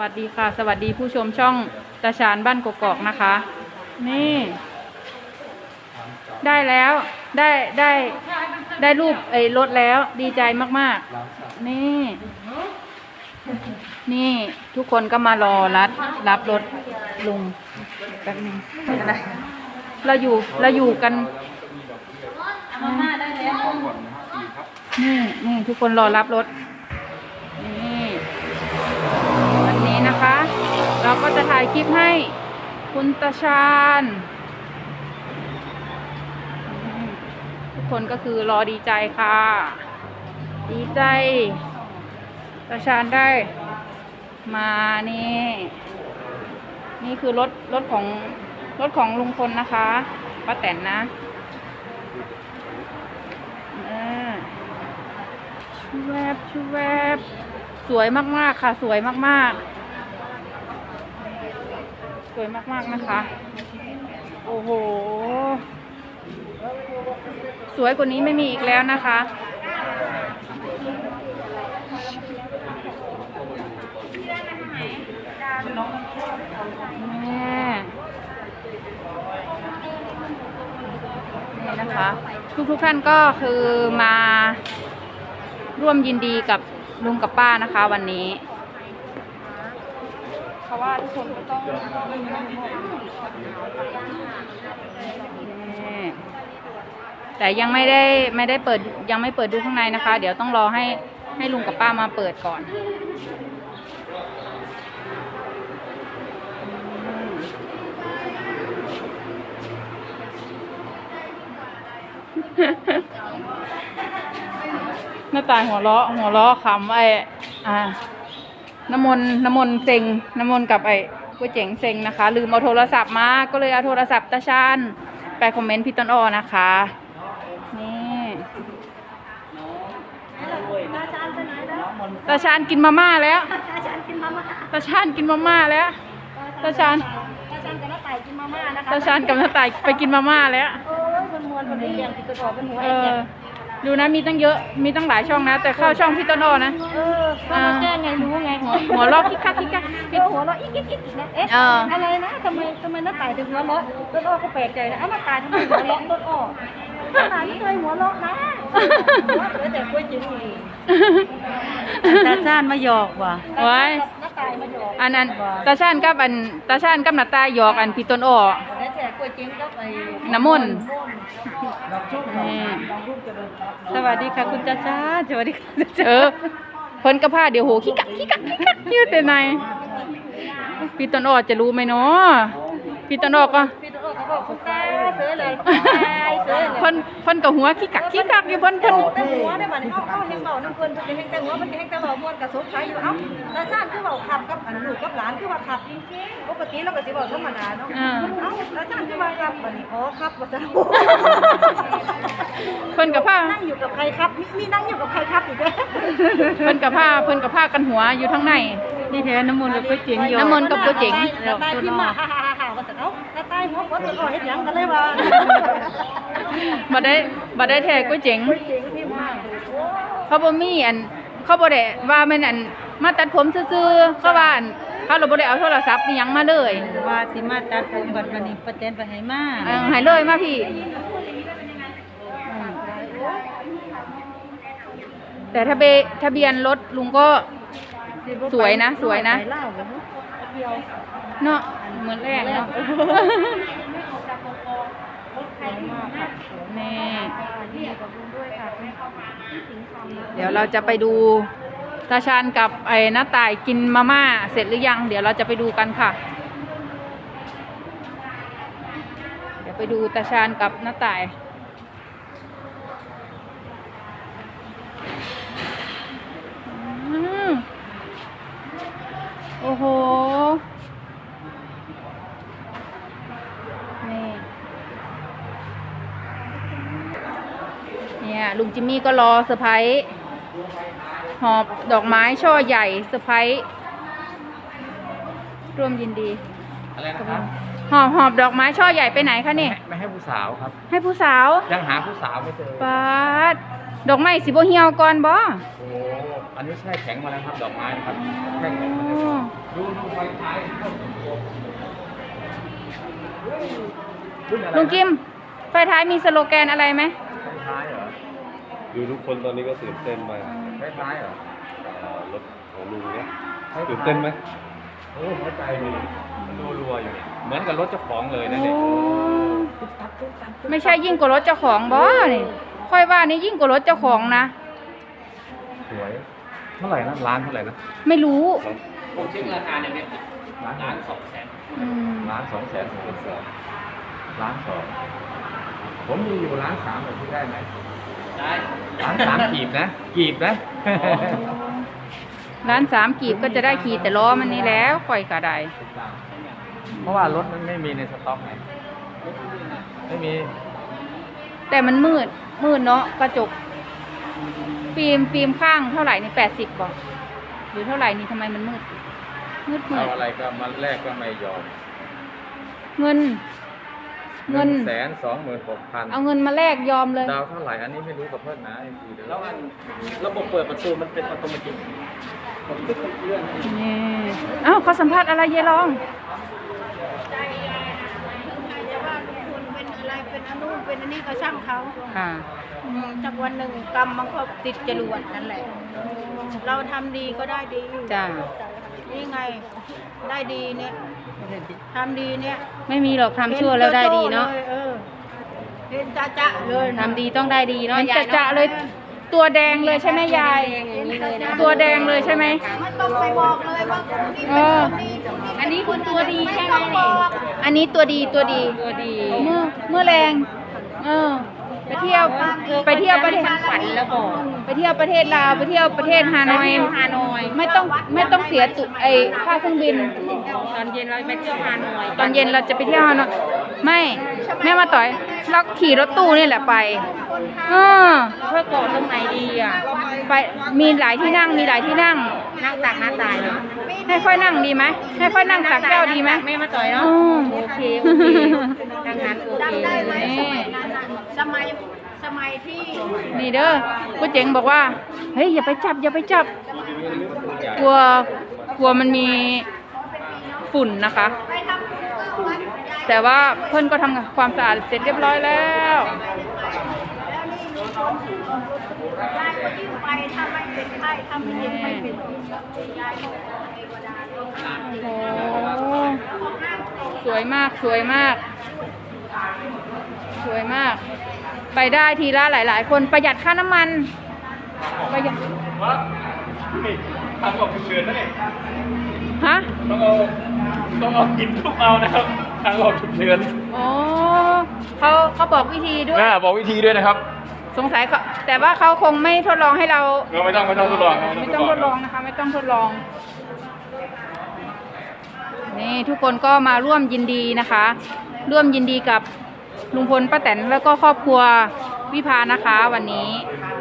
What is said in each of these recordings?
วัสดีค่ะ สวัสดีผู้ชมช่องตาชานบ้านกกอกนะคะ นี่ ได้แล้วได้ได้ได้รูปไอ้รถแล้วดีใจมากๆ นี่ นี่ทุกคนก็มารอรับรับรถลุงแป๊บนึงอะไเราอยู่เราอยู่กันนี่นี่ทุกคนรอรับรถ นี่ วันนี้นะคะ เราก็จะถ่ายคลิปให้คุณตาชาญทุกคนก็คือรอดีใจค่ะ ดีใจตาชาญได้ มานี่ นี่คือรถรถของรถของลุงพลนะคะป้าแตนนะชูแวบชูแวบสวยมาก ๆ ค่ะ สวยมาก ๆ สวยมากๆนะคะ โอ้โห สวยกว่านี้ไม่มีอีกแล้วนะคะแม่นี่นะคะ ทุกๆท่านก็คือมาร่วมยินดีกับลุงกับป้านะคะวันนี้ ราะว่าทุกคนก็ต้องแต่ยังไม่ได้ไม่ได้เปิดยังไม่เปิดดูข้างในนะคะ เดี๋ยวต้องรอให้ให้ลุงกับป้ามาเปิดก่อนหน้าตายหัวเราะหัวเราะขำไอ้อ่า น้ำมนต์น้ำมนต์เซ็งน้ำมนต์กับไอ้ก๋วยเจ๋งเซ็งนะคะ ลืมเอาโทรศัพท์มา ก็เลยเอาโทรศัพท์ตาชานไปคอมเมนต์พี่ต้นอ้อนะคะ นี่ตาชานกินมาม่าแล้วตาชานกินมาม่าตาชานกินมาม่าแล้วตาชานตาชานกับน้าไต่กินมาม่านะคะตาชานกับน้าตายไปกินมาม่าแล้วโอ้ยมันมวนคนนี้เลี้ยงติดตัวเป็นหัวเอไอ้อเลี้ยง ดูนะมีตั้งเยอะมีตั้งหลายช่องนะ แต่เข้าช่องพี่ต้นอ้อนะ เออก็มาแจ้งไงรู้ไงหัวหัวเราะคิกคักคิกคักเออหัวเราะอีกอีกอีกอีกนะเอ๊ะเอออ อะไรนะทำไมทำไมน้าไต่ถึงหัวเราะต้นอ้อก็แปลกใจนะเอ้าน้าไต่ทำไมหัวเราะต้นอ้อน้าไต่ไม่เคยหัวเราะนะหัวเราะแต่กล้วยจิ้งเองตาชาญมาหยอกว่ะไว้น้าไต่มาหยอกอันนั้นตาชานกับอันตาชานกับนาตายหยอกอันพี่ต้นอ้อ แล้วแต่กล้วยจิ้งก็ไปน้ำมนต์ นี่ สวัสดีค่ะคุณตาชาสวัสดีค่ะคุณตาชาเออเพิ่นก็พาเดี๋ยวโหขี้กักขี้กักขี้กักอยู่แต่ในพี่ต้นอ้อจะรู้ไหมเนาะพี่ต้นอ้อก็พี่ต้นออเขาบอกคุณตาเสือเลยพิ่นเพิ่นก็หัวขี้กักขี้กักอยู่เพิ่นเพิ่นหัวได้บัดนี้เอาเอาเฮงเบาน้ำเพิ่นเพิ่นจะเฮงแต่หัวมันจะเฮงแต่เบามวนกับสงสัยอยู่เอ้าตาชาติคือเบาขับกับอันลูกกับหลานคือว่าขับปกติเราก็สิเบาธรรมดาเนาะอ่าเอ้าตาชาติคือว่าขับบัดนี้อ๋อขับว่าจะ เพิ่นก็พานั่งอยู่กับใครครับมีมีนั่งอยู่กับใครครับอีกเด้อเพิ่นก็พาเพิ่นก็พากันหัวอยู่ทั้งใน นี่แท้น้ำมนต์กับก๋วยเตี๋ยวหยอกน้ำมนต์กับก๋วยเจ๋ง ตาตายพิมพ์มาฮ่าฮ่าฮ่าว่าจะเอ้าตาตายหัวคนตัวอ่อเฮ็ดหยังกันเลยว่าบ่ได้บ่ได้แท้ก๋วยเจ๋ง เจ๋งพิมพ์มาโอ้เขาบ่มีอัน เขาบ่ได้ว่าแม่นอันมาตัดผมซื่อๆเขาว่าอันเขาเราบ่ได้เอาโทรศัพท์อิหยังมาเลยว่าสิมาตัดผมบัดวันนี้ประเตนไปให้มาเออให้เลยมาพี่ แต่ทะเบทะเบียนรถลุงก็ สวยนะสวยนะ ไปเล่าเหรอเดียวเนาะเหมือนแรกเนาะนี่เดี๋ยวเราจะไปดูตาชานกับไอ้น้าต่ายกินมาม่าเสร็จหรือยัง เดี๋ยวเราจะไปดูกันค่ะ เดี๋ยวไปดูตาชานกับน้าต่าย อืมโอ้โห นี่ เนี่ยลุงจิมมี่ก็รอเซอร์ไพรส์หอบดอกไม้ช่อใหญ่เซอร์ไพรส์ร่วมยินดีอะไรนะครับหอบหอบดอกไม้ช่อใหญ่ไปไหนคะนี่ไม่ให้ผู้สาวครับ ให้ผู้สาวยังหาผู้สาวไม่เจอปาดดอกไม้สิบ่เหี่ยวก่อนบ่โอ้อันนี้แช่แข็งมาแล้วครับดอกไม้นะครับแช่แข็งมาโอ้แล้วดูลุงกิมไฟท้ายมีสโลแกนอะไรไหมท้ายเหรอ ดูทุกคนตอนนี้ก็ตื่นเต้นมากท้ายเหรอเอ่อรถของลุงเนี่ยตื่นเต้นไหมโอ้หัวใจมันรัวรัวๆอยู่เนี่ยเหมือนกับรถเจ้าของเลยนะโอ้เนี่ยไม่ใช่ยิ่งกว่ารถเจ้าของบอนี่ค่อยว่านี่ยิ่งกว่ารถเจ้าของนะ สวย เท่าไหร่นะล้านเท่าไหร่นะไม่รู้ผมเช็คราคาเนี่ยเนี่ยล้านล้านสองแสนอืมล้านสองแสนถึงเป็นแสนล้านสองผมมีอยู่ล้านสามแบบที่ได้ไหมได้ล้านสามกีบนะกีบนะ ร้านสามกีบก็จะได้ขี่แต่ล้อมันนี่แล้วค่อยกระไดเพราะว่ารถมันไม่มีในสต็อกไงไม่มี แต่มันมืดมืดเนาะกระจก ฟิล์มฟิล์มข้างเท่าไหร่นี่แปดสิบบอกหรือเท่าไหร่นี่ทำไมมันมืดมืดมืเอาดอะไรก็มาแลกก็ไม่ยอม เงิน เงิน แสนสองหมื่นหกพันเอาเงินมาแลกยอมเลย ดาวเท่าไหร่อันนี้ไม่รู้กับเพื่อนนะไอ้ทีเดียวแล้วอันระบบเปิดประตูมันเป็นอัตโนมัติผมตึ๊กเลื่อนนี่เอ้าเขาสัมภาษณ์อะไรเยายรองเป็นอะไรเป็นอนุเป็นอันนี้ก็ช่างเขาค่ะ อืมจากวันหนึ่งกรรมมันก็ติดจรวดนั่นแหละ เราทำดีก็ได้ดีจ้า นี่ไง ได้ดีเนี่ยทำดีเนี่ย ไม่มีหรอกทำชั่วแล้วได้ดีเนาะห็โจ้ๆลยเออเห็นจะจะๆเลยทำดีต้องได้ดีเนาะจะจะเลยตัวแดงเลยใช่ไหมยายตัวแดงเลยใช่ไหม ไม่ต้องไปบอกเลยว่าคนนี้เอเป็นคนนี้ออันนี้คือตัวดีใช่ไหมอันนี้ตัวดีตัวดี ตัวดีเมื่อเมื่อแรง เออ ไปเที่ยวไปเที่ยวประเทศฝันแล้วบอกไปเที่ยวประเทศลาวไปเที่ยวประเทศฮานอย ฮานอย ไม่ต้องไม่ต้องเสียตุไอค่าเครื่องบินต อนเย็นเราไปเที่ยวฮานอยตอนเย็นเราจะไปเที่ยวฮานอยไม่แม่มาต่อยเราขี่รถตู้นี่แหละไปเออเพื่อก่อตรงไหนดีอะไปมีหลายที่นั่งมีหลายที่นั่งนั่งตักหน้าตายเนาะให้ค่อยนั่งดีไหมให้ค่อยนั่งตักแก้วดีไหมแม่มาต่อยเนาะอืมโอเคโอเคดังนั้นโอเคจำได้ไหมนี่สมัยนั้นน่ะสมัยสมัยที่นี่เด้อกูเจ๋งบอกว่าเฮ้ยอย่าไปจับอย่าไปจับกลัวกลัวมันมี ฝุ่นนะคะ แต่ว่าเพื่อนก็ทำความสะอาดเสร็จเรียบร้อยแล้วยายก็ยิ่งไปถ้าไม่เป็นไข้ถ้าไม่เย็นไม่เป็นยายก็เทวดาลงมาโอ้สวยมากสวยมาก สวยมาก ไปได้ทีละหลาย ๆ คนประหยัดค่าน้ำมันประหยัดทางออกฉุกเฉินนะเนี่ยฮะ ต้องเอาต้องเอากินทุกเอานะครับทางออกฉุกเฉินอ๋อเขาเขาบอกวิธีด้วย น่าบอกวิธีด้วยนะครับสงสัยเขาแต่ว่าเขาคงไม่ทดลองให้เรา เราไม่ต้องไม่ต้องทดลองครับไม่ต้องทดลองนะคะ ไม่ต้องทดลอง นี่ทุกคนก็มาร่วมยินดีนะคะ ร่วมยินดีกับลุงพลป้าแตนแล้วก็ครอบครัววิภานะคะวันนี้นี่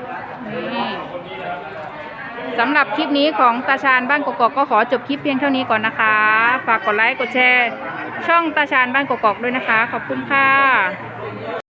สำหรับคลิปนี้ของตาชาญบ้านกกอกก็ขอจบคลิปเพียงเท่านี้ก่อนนะคะ ฝากกดไลค์กดแชร์ ช่องตาชาญบ้านกกอกด้วยนะคะ ขอบคุณค่ะ